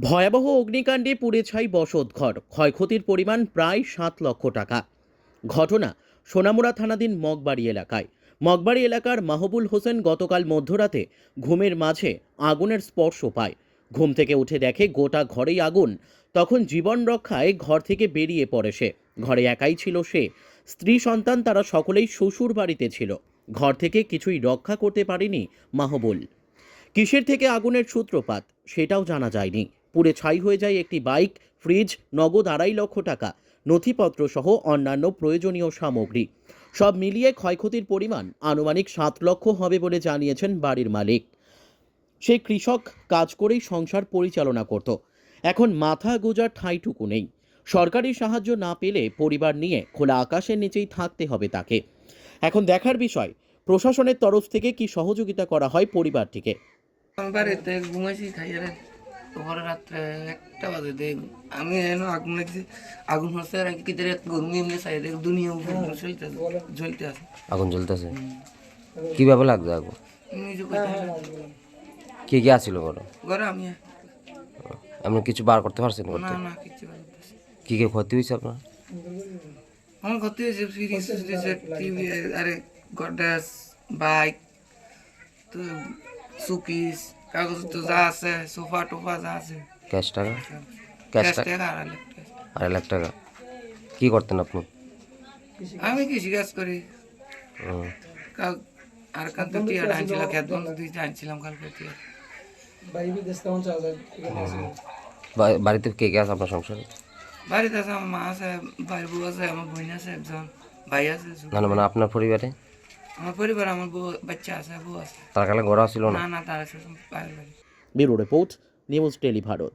ভয়াবহ অগ্নিকাণ্ডে পুড়ে ছাই বসতঘর ক্ষয়ক্ষতির পরিমাণ প্রায় সাত লক্ষ টাকা। ঘটনা সোনামুড়া থানাধীন মগবাড়ি এলাকায়। মগবাড়ি এলাকার মাহবুল হোসেন গতকাল মধ্যরাতে ঘুমের মাঝে আগুনের স্পর্শ পায়। ঘুম থেকে উঠে দেখে গোটা ঘরেই আগুন। তখন জীবন রক্ষায় ঘর থেকে বেরিয়ে পড়ে সে। ঘরে একাই ছিল সে। স্ত্রী, সন্তান তারা সকলেই শ্বশুর বাড়িতে ছিল। ঘর থেকে কিছুই রক্ষা করতে পারেনি মাহবুল। কিসের থেকে আগুনের সূত্রপাত সেটাও জানা যায়নি। পুড়ে ছাই হয়ে যায় একটি বাইক, ফ্রিজ, নগদ আড়াই লক্ষ টাকা, নথিপত্র সহ অন্যান্য প্রয়োজনীয় সামগ্রী। সব মিলিয়ে ক্ষয়ক্ষতির পরিমাণ আনুমানিক সাত লক্ষ হবে বলে জানিয়েছেন বাড়ির মালিক। সে কৃষক কাজ করেই সংসার পরিচালনা করত। এখন মাথা গোজার ঠাঁইটুকু নেই। সরকারি সাহায্য না পেলে পরিবার নিয়ে খোলা আকাশের নিচেই থাকতে হবে তাকে। এখন দেখার বিষয়, প্রশাসনের তরফ থেকে কি সহযোগিতা করা হয় পরিবারটিকে? পরে রাত্রে একটা বাজে দেখ। আমি এনো আগুন লাগছে আগুন হচ্ছে আর কি ধরে গরমি এমনি চাই দেখ দুনিয়া উপরে চলতে জ্বলতে আছে। আগুন জ্বলতেছে? কীভাবে লাগছে আগুন? নিজে কইতে কে কে আসছিল ঘরে ঘরে আমি। আপনি কিছু বার করতে পারছেন না করতে না কিছু পারতেছি কি কি ক্ষতি হয়েছে আপনার? আমার ক্ষতি হয়েছে ফ্রিজ টিভি আরে গডরেজ বাইক তো সুকিস কাগজ তো যা আছে সোফা টোফা যা আছে। ক্যাশ টাকা? ক্যাশ টাকা। আড়াই লাখ টাকা। কি করতেন আপনি? আমি কৃষি কাজ করি। আর কাল তো টিয়ার আনছিলাম খেত বন্ধ দিতে আনছিলাম কালকে টিয়ার বাড়িতে কে কে আছে আপনার সংসারে? বাড়িতে আছে আমার মা আছে ভাই বউ আছে আমার বোন আছে একজন ভাই আছে না, মানে আপনার পরিবারে? আমার পরিবার আমার বউ বাচ্চা আছে বউ আছে। তার কালে ঘোরা ছিল না? না না তার আছে বাইরে bureau report news tele Bharat.